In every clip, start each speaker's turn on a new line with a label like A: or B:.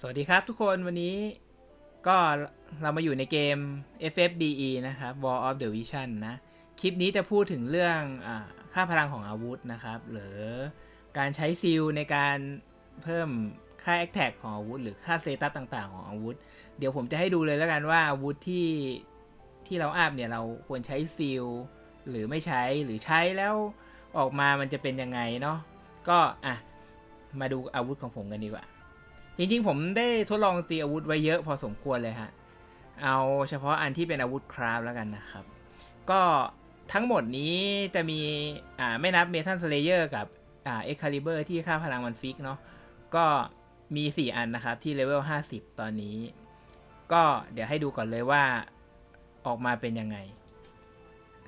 A: สวัสดีครับทุกคนวันนี้ก็เรามาอยู่ในเกม FFBE นะครับ War of the Vision นะ คลิปนี้จะพูดถึงเรื่องอค่าพลังของอาวุธนะครับ หรือการใช้ซิลในการเพิ่มค่า a อ t a c ของอาวุธ หรือค่าสเตตัสต่างๆ ของอาวุธ เดี๋ยวผมจะให้ดูเลยแล้วกันว่าอาวุธที่ที่เราอัพเนี่ยเราควรใช้ซิลหรือไม่ใช้หรือใช้แล้วออกมามันจะเป็นยังไงเนาะก็อะมาดูอาวุธของผมกันดีกว่า จริงๆผมได้ทดลองตีอาวุธไว้เยอะพอสมควรเลยฮะ เอาเฉพาะอันที่เป็นอาวุธคราฟแล้วกันนะครับ ก็ทั้งหมดนี้จะมีอ่าไม่นับเมทัลสเลเยอร์กับอ่าเอ็กคาลิเบอร์ที่ค่าพลังมันฟิกเนาะ ก็มี 4 อันนะครับ ที่เลเวล 50 ตอนนี้ ก็เดี๋ยวให้ดูก่อนเลยว่าออกมาเป็นยังไง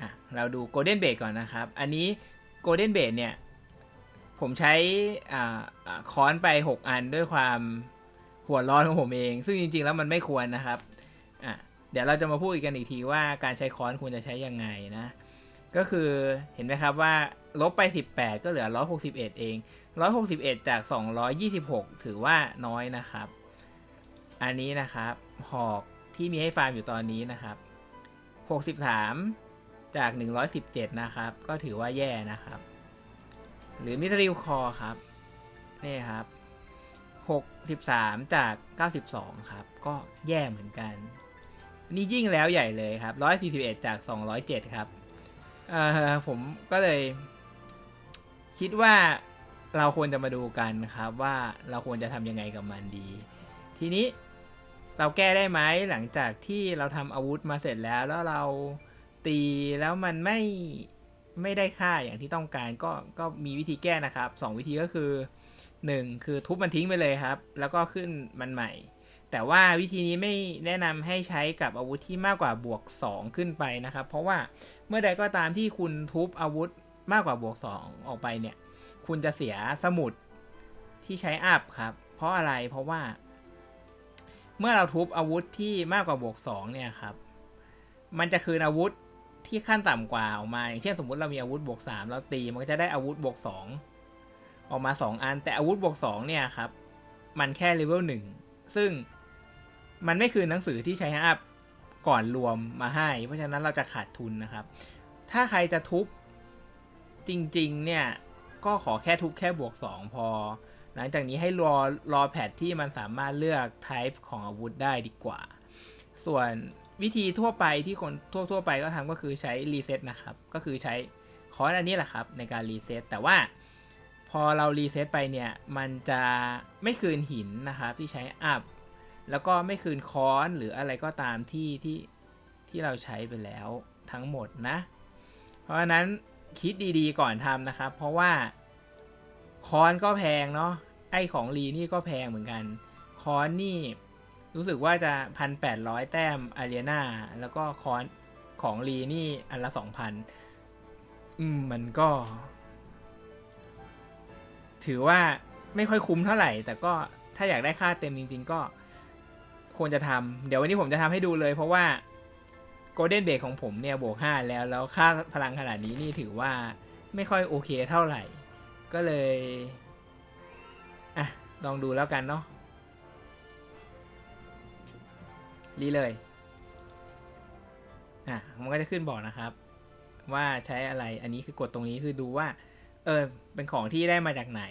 A: อะ เราดูโกลเด้นเบ e ก่อนนะครับ อันนี้โกลเด้นเบ e เนี่ย ผมใช้ค้อนไป 6 อันด้วยความหัวร้อนของผมเอง ซึ่งจริง ๆ แล้วมันไม่ควรนะครับอะเดี๋ยวเราจะมาพูดกันอีกทีว่าการใช้ค้อนควรจะใช้ยังไงนะ ก็คือเห็นไหมครับว่าลบไป 18 ก็เหลือ 161 เอง 161 จาก 226 ถือว่าน้อยนะครับ อันนี้นะครับ หอกที่มีให้ฟาร์มอยู่ตอนนี้นะครับ 63 จาก 117 นะครับ ก็ถือว่าแย่นะครับ หรือมิทริลคอครับ นี่ครับ 63 จาก 92 ครับ ก็แย่เหมือนกัน นี่ยิ่งแล้วใหญ่เลยครับ 141 จาก 207 ครับ เอ่อผมก็เลย คิดว่าเราควรจะมาดูกันครับว่าเราควรจะทำยังไงกับมันดี ทีนี้เราแก้ได้ไหมหลังจากที่เราทำอาวุธมาเสร็จแล้วแล้วเราตีแล้วมันไม่ ไม่ได้ค่าอย่างที่ต้องการก็ก็มีวิธีแก้นะครับสองวิธีก็คือ 1 คือทุบมันทิ้งไปเลยครับ แล้วก็ขึ้นมันใหม่ แต่ว่าวิธีนี้ไม่แนะนำให้ใช้กับอาวุธที่มากกว่าบวก 2 ขึ้นไปนะครับ เพราะว่าเมื่อใดก็ตามที่คุณทุบอาวุธมากกว่าบวก 2 ออกไปเนี่ย คุณจะเสียสมุดที่ใช้อัพครับ เพราะอะไรเพราะว่า เมื่อเราทุบอาวุธที่มากกว่าบวก2เนี่ยครับมันจะคืนอาวุธ ที่ขั้นต่ำกว่าออกมา อย่างเช่นสมมุติเรามีอาวุธบวก3เราตีมันก็จะได้อาวุธบวก2องออกมา 2 อัน แต่อาวุธบวก2เนี่ยครับ มันแค่เลเวล1ซึ่งมันไม่คืนหนังสือที่ใช้อัพก่อนรวมมาให้ เพราะฉะนั้นเราจะขาดทุนนะครับ ถ้าใครจะทุบจริงๆ เนี่ย ก็ขอแค่ทุบแค่บวก 2 พอ หลังจากนี้ให้รอรอแพทที่มันสามารถเลือก type ของอาวุธได้ดีกว่า ส่วน วิธีทั่วไปที่คนทั่วทั่วไปก็ทำก็คือใช้รีเซ็ตนะครับ ก็คือใช้คอร์สอันนี้แหละครับ ในการรีเซ็ตแต่ว่าพอเรารีเซ็ตไปเนี่ย มันจะไม่คืนหินนะครับที่ใช้อัพแล้วก็ไม่คืนคอนหรืออะไรก็ตามที่ที่ที่เราใช้ไปแล้วทั้งหมดนะ เพราะฉะนั้นคิดดีๆก่อนทำนะครับ เพราะว่าคอนก็แพงเนาะไอของรีนี่ก็แพงเหมือนกัน คอนนี่ รู้สึกว่าจะพันแปดร้อยแต้มอารีนาแล้วก็คอนของรีนี่อันละสองพันอืมมันก็ ถือว่าไม่ค่อยคุ้มเท่าไหร่ แต่ก็ถ้าอยากได้ค่าเต็มจริง ๆ ก็ควรจะทำเดี๋ยววันนี้ผมจะทำให้ดูเลย เพราะว่าโกลเด้นเบ e ของผมเนี่ยบวก 5 แล้ว แล้วค่าพลังขนาดนี้นี่ถือว่าไม่ค่อยโอเคเท่าไหร่ ก็เลย อะ ลองดูแล้วกันเนาะ รีเลย อะ มันก็จะขึ้นบอกนะครับ ว่าใช้อะไร อันนี้คือกดตรงนี้คือดูว่า เออ เป็นของที่ได้มาจากไหน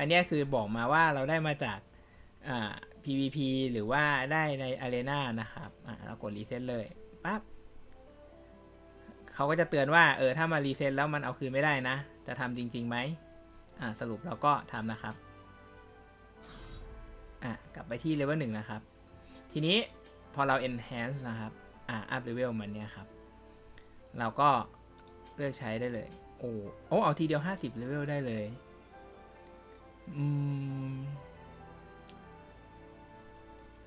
A: อันนี้คือบอกมาว่าเราได้มาจาก อ่า PVP หรือว่าได้ใน Arena นะครับ อ่าเรากดรีเซ็ตเลย ปั๊บเขาก็จะเตือนว่า เออ ถ้ามารีเซ็ตแล้วมันเอาคืนไม่ได้นะ จะทำจริงๆไหมอ่าสรุปเราก็ทำนะครับ อะ กลับไปที่เลเวลหนึ่งนะครับ ทีนี้พอเรา enhance นะครับ อ่า up level มันเนี่ยครับ เราก็เลือกใช้ได้เลย โอ้โอ้เอาทีเดียว 50เลเวลได้เลย อืม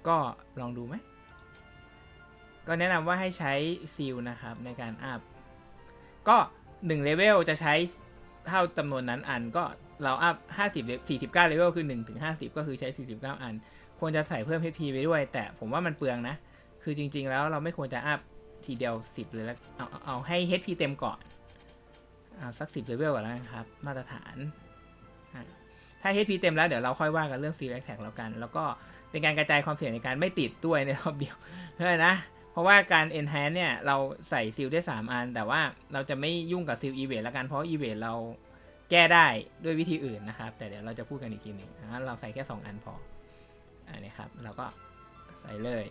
A: ก็ลองดูไหม ก็แนะนำว่าให้ใช้ซีลนะครับในการอัพ ก็1เลเวลจะใช้เท่าจำนวนนั้นอันก็เราอัพ50เล49เลเวลคือ1ถึง50 ก็คือใช้ 49 อัน ควรจะใส่เพิ่ม HP ไปด้วย แต่ผมว่ามันเปลืองนะ คือจริง ๆ แล้วเราไม่ควรจะอัพทีเดียว 10 เลยแล้วเอาเอาเอาให้ HP เต็มก่อน เอาสัก 10เลเวลก่อนแล้วครับ มาตรฐาน ถ้า HP เต็มแล้วเดี๋ยวเราค่อยว่ากันเรื่อง Seal Attack แล้วกัน แล้วก็เป็นการกระจายความเสี่ยงในการไม่ติดด้วยในรอบเดียวเฮ้ยนะ เพราะว่าการ enhance เนี่ย เราใส่ซีลได้ 3 อัน แต่ว่าเราจะไม่ยุ่งกับซีล evade แล้วกัน เพราะ evade เราแก้ได้ด้วยวิธีอื่นนะครับ แต่เดี๋ยวเราจะพูดกันอีกทีหนึ่งเราใส่แค่ 2 อันพอ อันนี้ครับเราก็ใส่เลย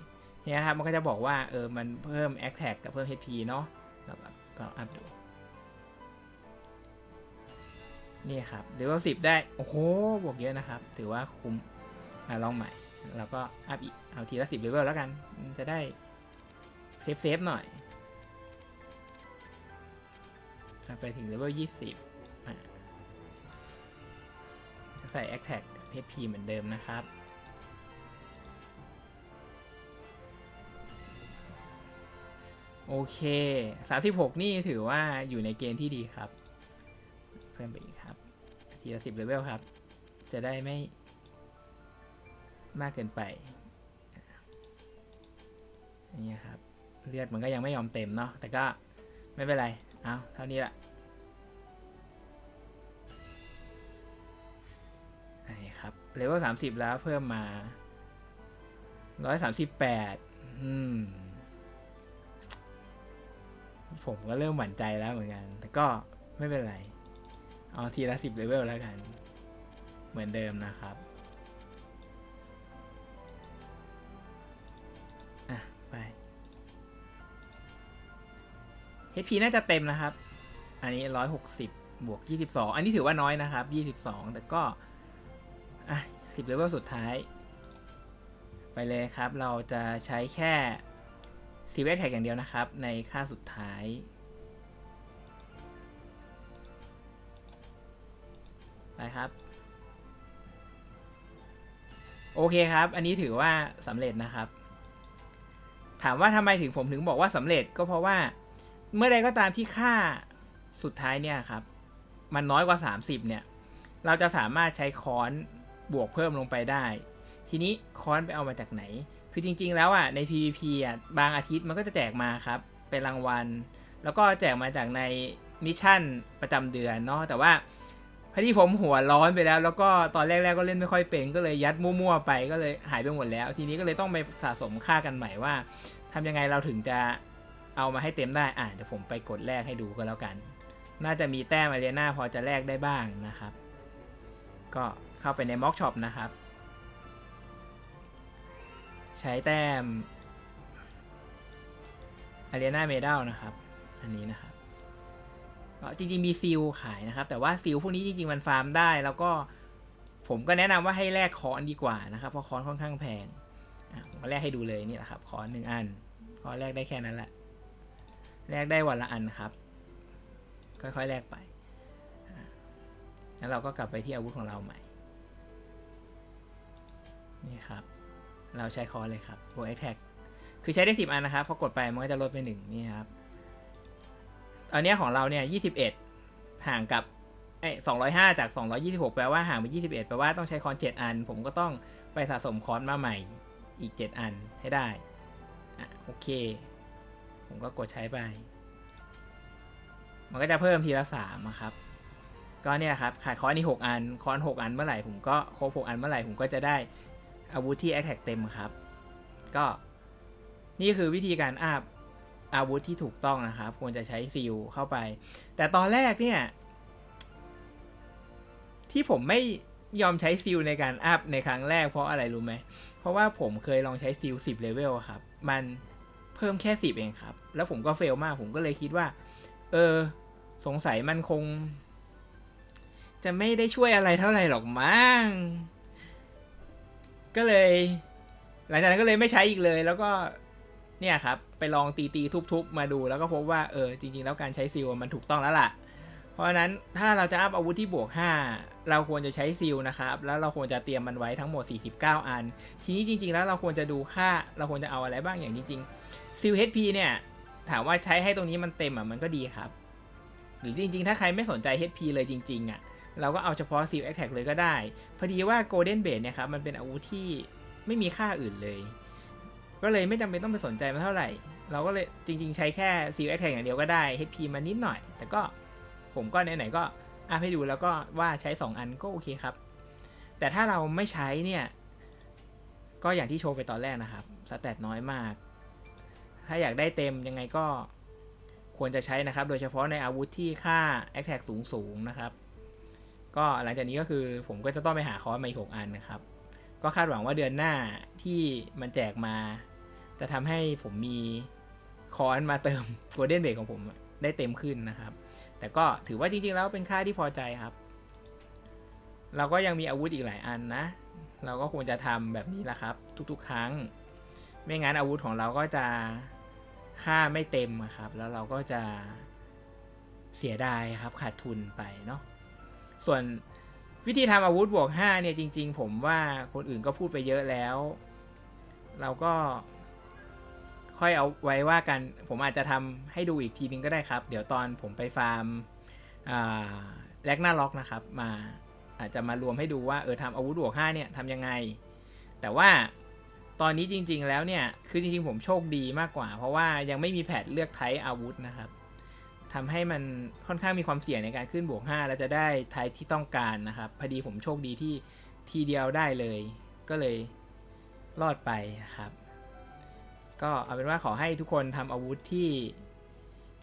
A: เนี่ยครับมันก็จะบอกว่าเออมันเพิ่ม attack กับเพิ่ม HP เนาะเราก็เราอัพดูนี่ครับเลเวลสิบได้ โอ้โห บวกเยอะนะครับ ถือว่าคุ้มอลองใหม่ แล้วก็อัพอีก เอาทีละสิบเลเวลแล้วกัน จะได้เซฟเซฟหน่อย ไปถึงเลเวลยี่สิบใส่ a อ t แท็กกับ HP เหมือนเดิมนะครับ โอเค 36 นี่ถือว่าอยู่ในเกณฑ์ที่ดีครับ เพิ่มไปอีกครับทีละสิบเลเวลครับ จะได้ไม่มากเกินไปอย่างเงี้ยครับ เลือดมันก็ยังไม่ยอมเต็มเนาะแต่ก็ไม่เป็นไร เอาเท่านี้ละนี่ครับเลเวลสามสิบแล้วเพิ่มมาร้อยสามสิบแปดอืม ผมก็เริ่มหวั่นใจแล้วเหมือนกัน แต่ก็ไม่เป็นไร เอาทีละสิบเลเวลแล้วกัน เหมือนเดิมนะครับอะไป HP น่าจะเต็มนะครับ อันนี้ร้อยหกสิบบวกยี่สิบสองอันนี้ถือว่าน้อยนะครับยี่สิบสองแต่ก็ อะสิบเลเวลสุดท้าย ไปเลยครับ เราจะใช้แค่ ซีเวทแท็กอย่างเดียวนะครับ ในค่าสุดท้ายไปครับ โอเคครับ อันนี้ถือว่าสำเร็จนะครับ ถามว่าทำไมถึงผมถึงบอกว่าสำเร็จก็เพราะว่าเมื่อใดก็ตามที่ค่าสุดท้ายเนี่ยครับ มันน้อยกว่า 30 เนี่ย เราจะสามารถใช้ค้อนบวกเพิ่มลงไปได้ ทีนี้ค้อนไปเอามาจากไหน คือจริง ๆ แล้วอะใน PVP อะบางอาทิตย์มันก็จะแจกมาครับ เป็นรางวัล แล้วก็แจกมาจากในมิชชั่นประจำเดือนเนาะแต่ว่าพอดีผมหัวร้อนไปแล้ว แล้วก็ตอนแรกๆก็เล่นไม่ค่อยเป็น ก็เลยยัดมั่วๆไปก็เลยหายไปหมดแล้ว ทีนี้ก็เลยต้องไปสะสมค่ากันใหม่ว่าทำยังไงเราถึงจะเอามาให้เต็มได้อะเดี๋ยวผมไปกดแลกให้ดูก็แล้วกัน น่าจะมีแต้มอารีนาพอจะแลกได้บ้างนะครับ ก็เข้าไปในม็อกช็อปนะครับ ใช้แต้มอารีนาเมดัลนะครับ อันนี้นะครับก็จริงๆมีซิลขายนะครับ แต่ว่าซิลพวกนี้จริงๆมันฟาร์มได้ แล้วก็ผมก็แนะนำว่าให้แลกคอนดีกว่านะครับ เพราะคอนค่อนข้างแพงผมก็แลกให้ดูเลยนี่แหละครับ คอนหนึ่งอันคอนแลกได้แค่นั้นแหละแลกได้วันละอันครับ ค่อยๆแลกไปแล้วเราก็กลับไปที่อาวุธของเราใหม่ นี่ครับ เราใช้คอเลยครับโบแอคแท็กคือใช้ได้สิบอันนะครับพอกดไปมันก็จะลดไปหนึ่งนี่ครับอันนี้ของเราเนี่ยยี่สิบเอ็ดห่างกับไอ้สองร้อยห้าจากสองร้อยี่สิบหกแปลว่าห่างไปยี่สิบเอ็ดแปลว่าต้องใช้คอนเจ็ดอัน ผมก็ต้องไปสะสมคอนมาใหม่อีกเจ็ดอันให้ได้อะโอเค ผมก็กดใช้ไป มันก็จะเพิ่มทีละสามครับ ก็เนี่ยครับ ขาดคอนนี่หกอัน คอนหกอันเมื่อไหร่ผมก็ครบหกอันเมื่อไหร่ผมก็จะได้ อาวุธที่ Attack เต็มครับ ก็นี่คือวิธีการอัพอาวุธที่ถูกต้องนะครับ ควรจะใช้ซีลเข้าไป แต่ตอนแรกเนี่ย ที่ผมไม่ยอมใช้ซีลในการอัพในครั้งแรกเพราะอะไรรู้ไหม เพราะว่าผมเคยลองใช้ซีล10เลเวลครับ มันเพิ่มแค่ 10 เองครับ แล้วผมก็เฟลมาก ผมก็เลยคิดว่า เออ สงสัยมันคง จะไม่ได้ช่วยอะไรเท่าไหร่หรอกมั้ง ก็เลย หลังจากนั้นก็เลยไม่ใช้อีกเลย แล้วก็เนี่ยครับ ไปลองตีตีทุบๆ มาดูแล้วก็พบว่าเออจริง ๆ แล้วการใช้ซีลมันถูกต้องแล้วล่ะ เพราะฉะนั้นถ้าเราจะอัพอาวุธที่บวก 5 เราควรจะใช้ซีลนะครับ แล้วเราควรจะเตรียมมันไว้ทั้งหมด 49 อัน ทีนี้จริง ๆ แล้วเราควรจะดูค่าเราควรจะเอาอะไรบ้างอย่างจริงๆซีล HP เนี่ยถามว่าใช้ให้ตรงนี้มันเต็มอะมันก็ดีครับ หรือจริง ๆ ถ้าใครไม่สนใจ HP เลยจริง ๆ อะ เราก็เอาเฉพาะ Seal Attack เลยก็ได้ พอดีว่า Golden Blade เนี่ยครับมันเป็นอาวุธที่ไม่มีค่าอื่นเลย ก็เลยไม่จำเป็นต้องไปสนใจมันเท่าไหร่ เราก็เลยจริง ๆ ใช้แค่ Seal Attack อย่างเดียวก็ได้ HP มันนิดหน่อย แต่ก็ผมก็ไหนๆก็อัพให้ดูแล้วก็ว่าใช้ 2 อันก็โอเคครับ แต่ถ้าเราไม่ใช้เนี่ย ก็อย่างที่โชว์ไปตอนแรกนะครับสแตทน้อยมาก ถ้าอยากได้เต็มยังไงก็ควรจะใช้นะครับ โดยเฉพาะในอาวุธที่ค่า a t t a c สูงสูงๆนะครับ ก็หลังจากนี้ก็คือผมก็จะต้องไปหาคอร์สมาอีกหกอันนะครับ ก็คาดหวังว่าเดือนหน้าที่มันแจกมา จะทำให้ผมมีคอร์สมาเติมโกลเด้นเบรของผมได้เต็มขึ้นนะครับ แต่ก็ถือว่าจริงๆแล้วเป็นค่าที่พอใจครับ เราก็ยังมีอาวุธอีกหลายอันนะ เราก็ควรจะทำแบบนี้แหละครับ ทุกๆ ครั้ง ไม่งั้นอาวุธของเราก็จะค่าไม่เต็มครับ แล้วเราก็จะเสียดายครับขาดทุนไปเนาะ ส่วนวิธีทำอาวุธบวก5เนี่ยจริง ๆ ผมว่าคนอื่นก็พูดไปเยอะแล้ว เราก็ค่อยเอาไว้ว่ากันผมอาจจะทำให้ดูอีกทีนึงก็ได้ครับ เดี๋ยวตอนผมไปฟาร์มแลกหน้าล็อกนะครับ มาอาจจะมารวมให้ดูว่าเออทำอาวุธบวก5เนี่ยทำยังไง แต่ว่าตอนนี้จริง ๆ แล้วเนี่ย คือจริง ๆ ผมโชคดีมากกว่า เพราะว่ายังไม่มีแพทเลือกไทป์อาวุธนะครับ ทำให้มันค่อนข้างมีความเสี่ยงในการขึ้นบวก 5 แล้วจะได้ไทป์ที่ต้องการนะครับ พอดีผมโชคดีที่ทีเดียวได้เลย ก็เลยรอดไปนะครับ ก็เอาเป็นว่าขอให้ทุกคนทำอาวุธที่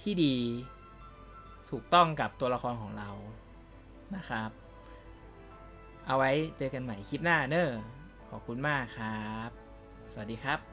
A: ที่ดีถูกต้องกับตัวละครของเรานะครับ เอาไว้เจอกันใหม่คลิปหน้าเนอะขอบคุณมากครับ สวัสดีครับ